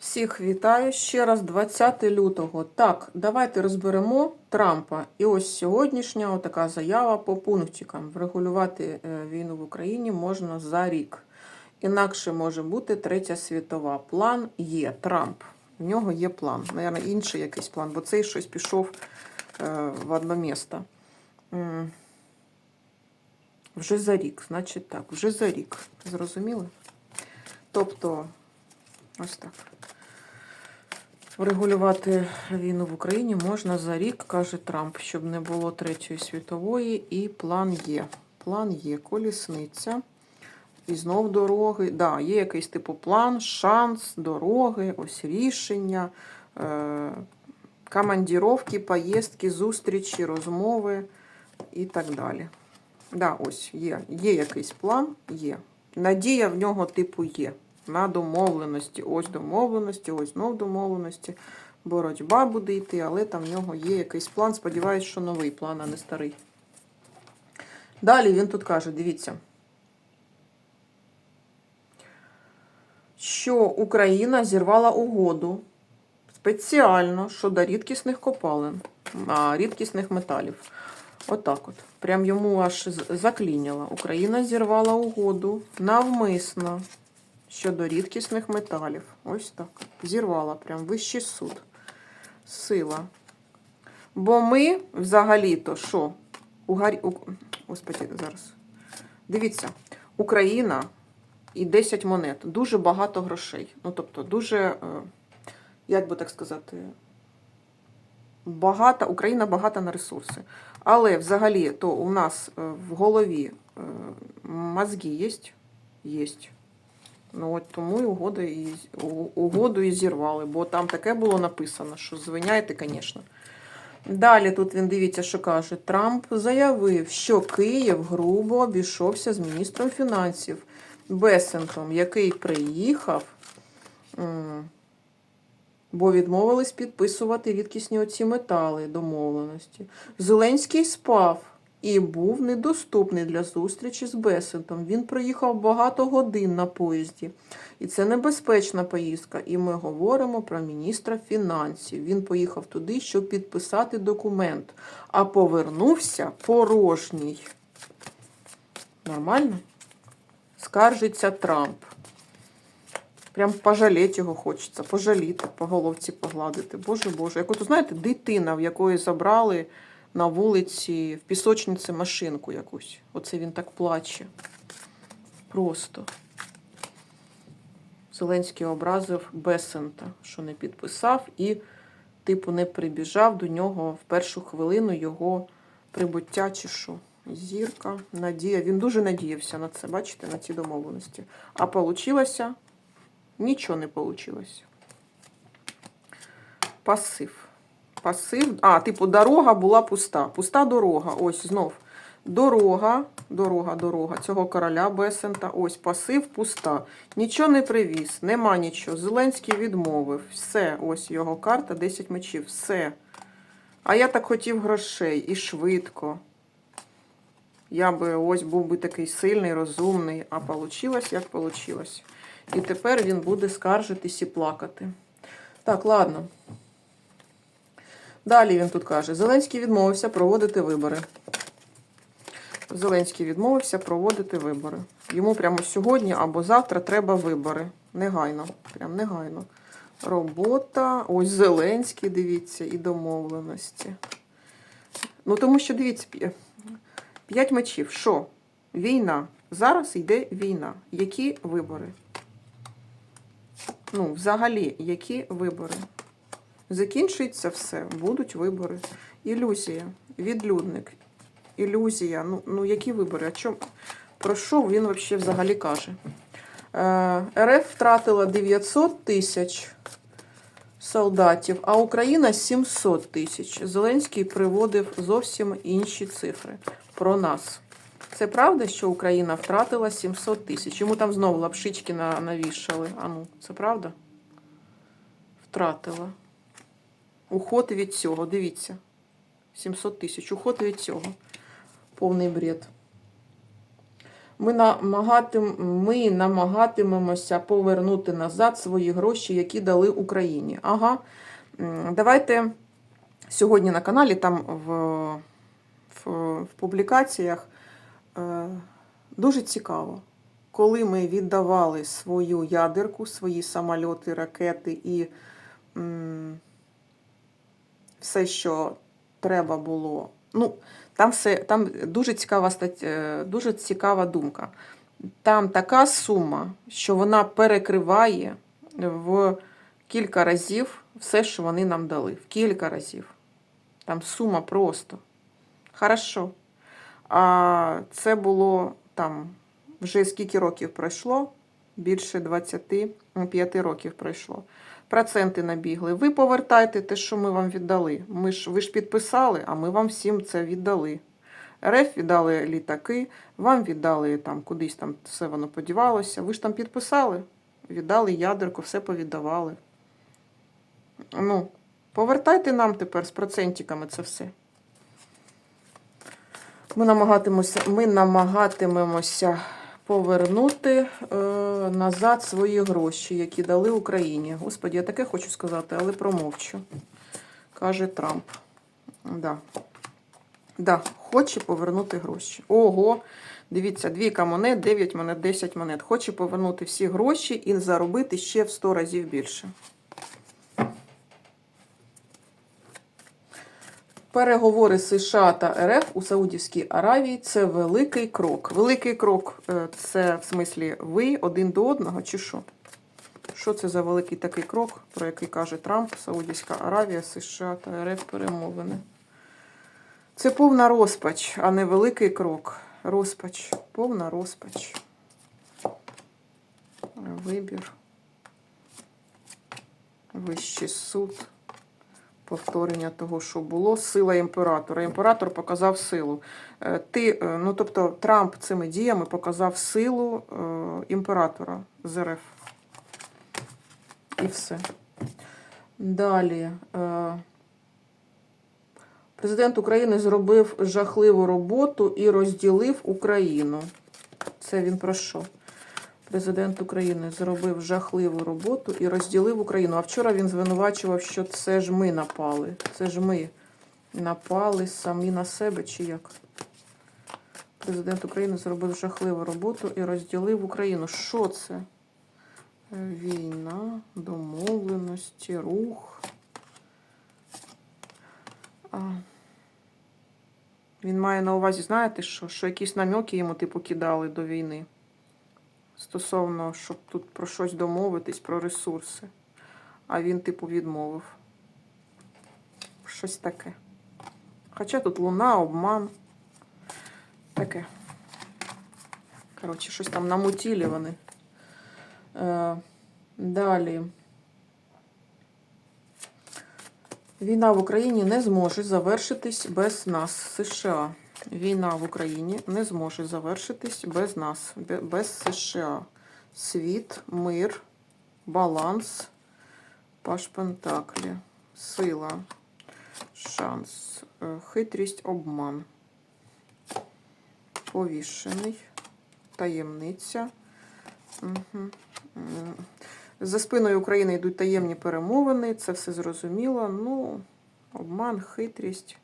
Всіх вітаю ще раз 20 лютого. Так, давайте розберемо Трампа. І ось сьогоднішня така заява по пунктикам. Врегулювати е, війну в Україні можна за рік. Інакше може бути третя світова. План є. Трамп. В нього є план. Наверно, інший якийсь план, бо цей щось пішов е, в одне місто. Вже за рік, значить так, вже за рік. Зрозуміли? Тобто, ось так. Врегулювати війну в Україні можна за рік, каже Трамп, щоб не було Третьої світової, і план є. План є, колісниця. І знов дороги. Да, є якийсь типу план, шанс, дороги, ось рішення, е- командіровки, поїздки, зустрічі, розмови і так далі. Да, ось є. Є якийсь план, є. Надія в нього типу є. На домовленості. Ось домовленості, ось знов домовленості. Боротьба буде йти, але там в нього є якийсь план. Сподіваюсь, що новий план, а не старий. Далі він тут каже: дивіться, що Україна зірвала угоду спеціально щодо рідкісних копалин, а, рідкісних металів. Отак от. Прям йому аж з- закліняло. Україна зірвала угоду навмисно щодо рідкісних металів. Ось так. Зірвала прям вищий суд. Сила. Бо ми взагалі-то що? Угарі... У... Господи, зараз. Дивіться, Україна і 10 монет. Дуже багато грошей. Ну, тобто, дуже, е, як би так сказати, багата, Україна багата на ресурси. Але взагалі, то у нас е, в голові е, мозги є, є. Ну от тому і угоду і, угоду і зірвали, бо там таке було написано, що звиняйте, звісно. Далі тут він дивіться, що каже. Трамп заявив, що Київ грубо обійшовся з міністром фінансів Бесентом, який приїхав, бо відмовились підписувати рідкісні оці метали домовленості. Зеленський спав і був недоступний для зустрічі з Бесентом. Він проїхав багато годин на поїзді. І це небезпечна поїздка. І ми говоримо про міністра фінансів. Він поїхав туди, щоб підписати документ, а повернувся порожній. Нормально? Скаржиться Трамп. Прям пожаліти його хочеться, пожаліти, по головці погладити. Боже Боже, як от, знаєте, дитина, в якої забрали на вулиці в пісочниці машинку якусь. Оце він так плаче. Просто. Зеленський образив Бесента, що не підписав, і, типу, не прибіжав до нього в першу хвилину його прибуття чи що. Зірка, надія. Він дуже надіявся на це, бачите, на ці домовленості. А получилося нічого не получилось. Пасив. Пасив. А, типу, дорога була пуста. Пуста дорога. Ось знов. Дорога, дорога, дорога цього короля Бесента. Ось пасив пуста. Нічого не привіз, нема нічого. Зеленський відмовив. Все, ось його карта, 10 мечів. Все. А я так хотів грошей і швидко. Я би ось був би такий сильний, розумний, а вийшло, як вийшло. І тепер він буде скаржитись і плакати. Так, ладно. Далі він тут каже: Зеленський відмовився проводити вибори. Зеленський відмовився проводити вибори. Йому прямо сьогодні або завтра треба вибори. Негайно. Прям негайно. Робота. Ось Зеленський, дивіться, і домовленості. Ну, тому що, дивіться, п'я- п'ять мечів. Що? Війна. Зараз йде війна. Які вибори? Ну, взагалі, які вибори? Закінчується все, будуть вибори. Ілюзія, відлюдник, ілюзія. Ну, ну які вибори? А чому? Про що він взагалі взагалі каже? Е, РФ втратила 900 тисяч солдатів, а Україна 700 тисяч. Зеленський приводив зовсім інші цифри про нас. Це правда, що Україна втратила 700 тисяч? Йому там знову лапшички навішали. А ну, це правда? Втратила. Уход від цього, дивіться. 700 тисяч. Уход від цього. Повний бред. Ми, намагатим, ми намагатимемося повернути назад свої гроші, які дали Україні. Ага. Давайте сьогодні на каналі, там в, в, в публікаціях е, дуже цікаво, коли ми віддавали свою ядерку, свої самольоти, ракети і все, що треба було. Ну, там все там дуже цікава стать, е, дуже цікава думка. Там така сума, що вона перекриває в кілька разів все, що вони нам дали. В кілька разів. Там сума просто. Хорошо. А це було там вже скільки років пройшло? Більше 25 років пройшло. Проценти набігли. Ви повертайте те, що ми вам віддали. Ми ж, ви ж підписали, а ми вам всім це віддали. РФ віддали літаки, вам віддали там кудись там все воно подівалося. Ви ж там підписали, віддали ядерку, все повіддавали. Ну, повертайте нам тепер з процентиками це все. Ми намагатимемося, ми намагатимемося повернути е, назад свої гроші, які дали Україні. Господі, я таке хочу сказати, але промовчу. Каже Трамп. Да. Да, хоче повернути гроші. Ого, дивіться, двійка монет, 9 монет, 10 монет. Хоче повернути всі гроші і заробити ще в 100 разів більше. Переговори США та РФ у Саудівській Аравії це великий крок. Великий крок е, це в смислі ви один до одного, чи що? Що це за великий такий крок, про який каже Трамп, Саудівська Аравія, США та РФ перемовини? Це повна розпач, а не великий крок. Розпач, повна розпач. Вибір. Вищий суд. Повторення того, що було. Сила імператора. Імператор показав силу. Е, Ти, е, ну тобто, Трамп цими діями показав силу е, імператора з РФ. І все. Далі. Президент України зробив жахливу роботу і розділив Україну. Це він про що? Президент України зробив жахливу роботу і розділив Україну. А вчора він звинувачував, що це ж ми напали. Це ж ми напали самі на себе, чи як? Президент України зробив жахливу роботу і розділив Україну. Що це? Війна, домовленості, рух. А, він має на увазі, знаєте що? Що якісь намеки йому типу кидали до війни. Стосовно, щоб тут про щось домовитись, про ресурси. А він, типу, відмовив. Щось таке. Хоча тут луна, обман. Таке. Коротше, щось там намутілі вони. Е, далі. Війна в Україні не зможе завершитись без нас, США. Війна в Україні не зможе завершитись без нас, без США. Світ, мир, баланс, паш Пентаклі, сила, шанс, е, хитрість, обман, повішений, таємниця. Угу. За спиною України йдуть таємні перемовини, це все зрозуміло. Ну, обман, хитрість.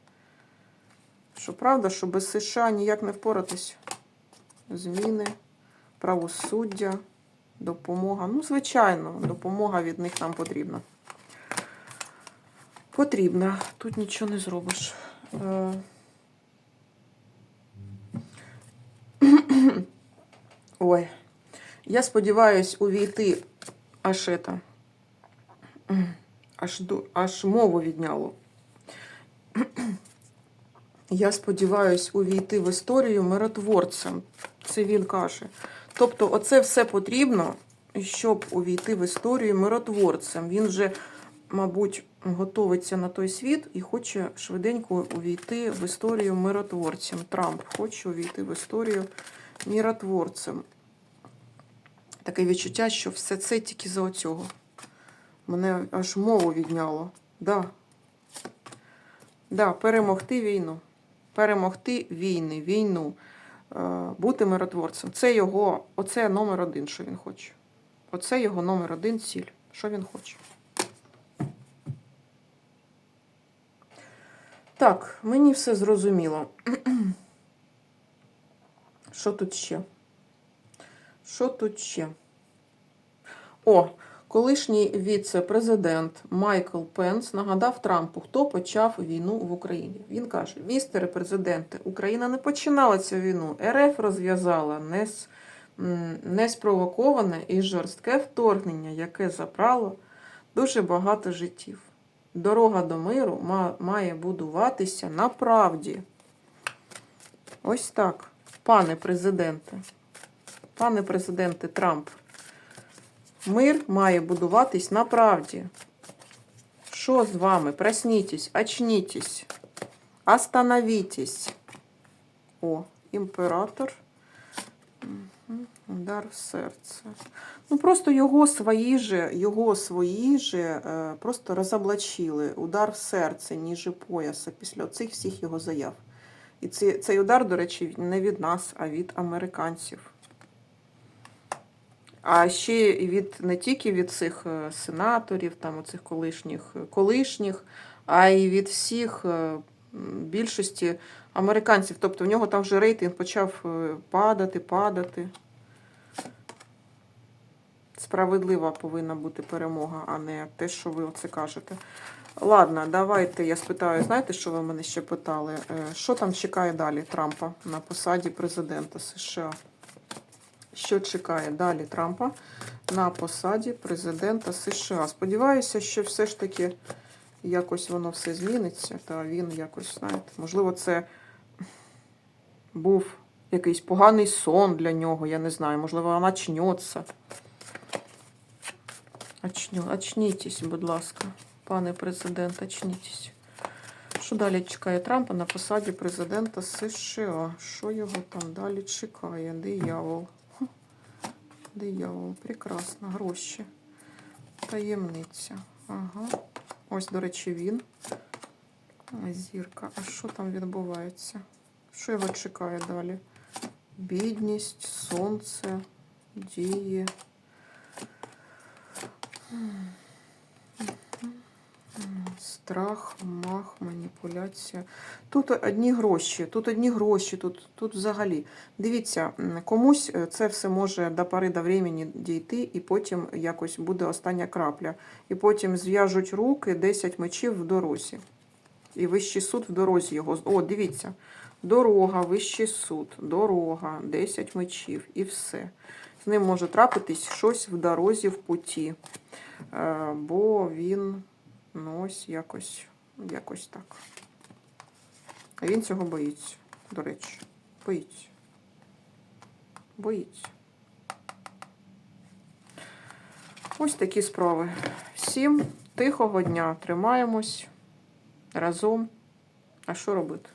Що правда, що без США ніяк не впоратись. Зміни, правосуддя, допомога. Ну, звичайно, допомога від них нам потрібна. Потрібна. Тут нічого не зробиш. Е, Ой. Я сподіваюсь увійти аж это, аж, аж мову відняло. Я сподіваюсь увійти в історію миротворцем. Це він каже. Тобто, оце все потрібно, щоб увійти в історію миротворцем. Він вже, мабуть, готовиться на той світ і хоче швиденько увійти в історію миротворцем. Трамп хоче увійти в історію миротворцем. Таке відчуття, що все це тільки за оцього. Мене аж мову відняло. Да. Да, перемогти війну. Перемогти війни, війну. е, бути миротворцем. Це його, оце номер один, що він хоче. Оце його номер один ціль. Що він хоче. Так, мені все зрозуміло. Що тут ще? Що тут ще? О, колишній віце-президент Майкл Пенс нагадав Трампу, хто почав війну в Україні. Він каже: містере президенте, Україна не починала цю війну. РФ розв'язала не, с- м, не спровоковане і жорстке вторгнення, яке забрало дуже багато життів. Дорога до миру має будуватися на правді. Ось так, пане президенте. Пане президенте Трамп. Мир має будуватись на правді. Що з вами? Проснітесь, очнітесь, остановітесь. О, імператор. Удар в серце. Ну, просто його свої же, його свої же е, просто розоблачили. Удар в серце, ніже пояса, після цих всіх його заяв. І цей удар, до речі, не від нас, а від американців. А ще від не тільки від цих е, сенаторів, там оцих колишніх, е, колишніх, а й від всіх е, більшості американців. Тобто в нього там вже рейтинг почав падати, падати. Справедлива повинна бути перемога, а не те, що ви оце кажете. Ладно, давайте я спитаю, знаєте, що ви мене ще питали? Що там чекає далі Трампа на посаді президента США? Що чекає далі Трампа на посаді президента США? Сподіваюся, що все ж таки якось воно все зміниться, та він якось, знаєте, можливо, це був якийсь поганий сон для нього, я не знаю, можливо, вона очнеться. Очнітесь, будь ласка, пане президент, очнітесь. Що далі чекає Трампа на посаді президента США? Що його там далі чекає? Диявол. Диявол, прекрасно, гроші. Таємниця. Ага. Ось, до речі, він. Зірка. А що там відбувається? Що його чекає далі? Бідність, сонце, дії. Страх, мах, маніпуляція. Тут одні гроші, тут одні гроші, тут, тут взагалі. Дивіться, комусь е, це все може до пори до времени дійти, і потім якось буде остання крапля. І потім зв'яжуть руки 10 мечів в дорозі. І вищий суд в дорозі його. О, дивіться. Дорога, вищий суд, дорога, 10 мечів і все. З ним може трапитись щось в дорозі, в путі. Е, Бо він, ну ось якось, якось так. А він цього боїться, до речі. Боїться. Боїться. Ось такі справи. Всім тихого дня. Тримаємось разом. А що робити?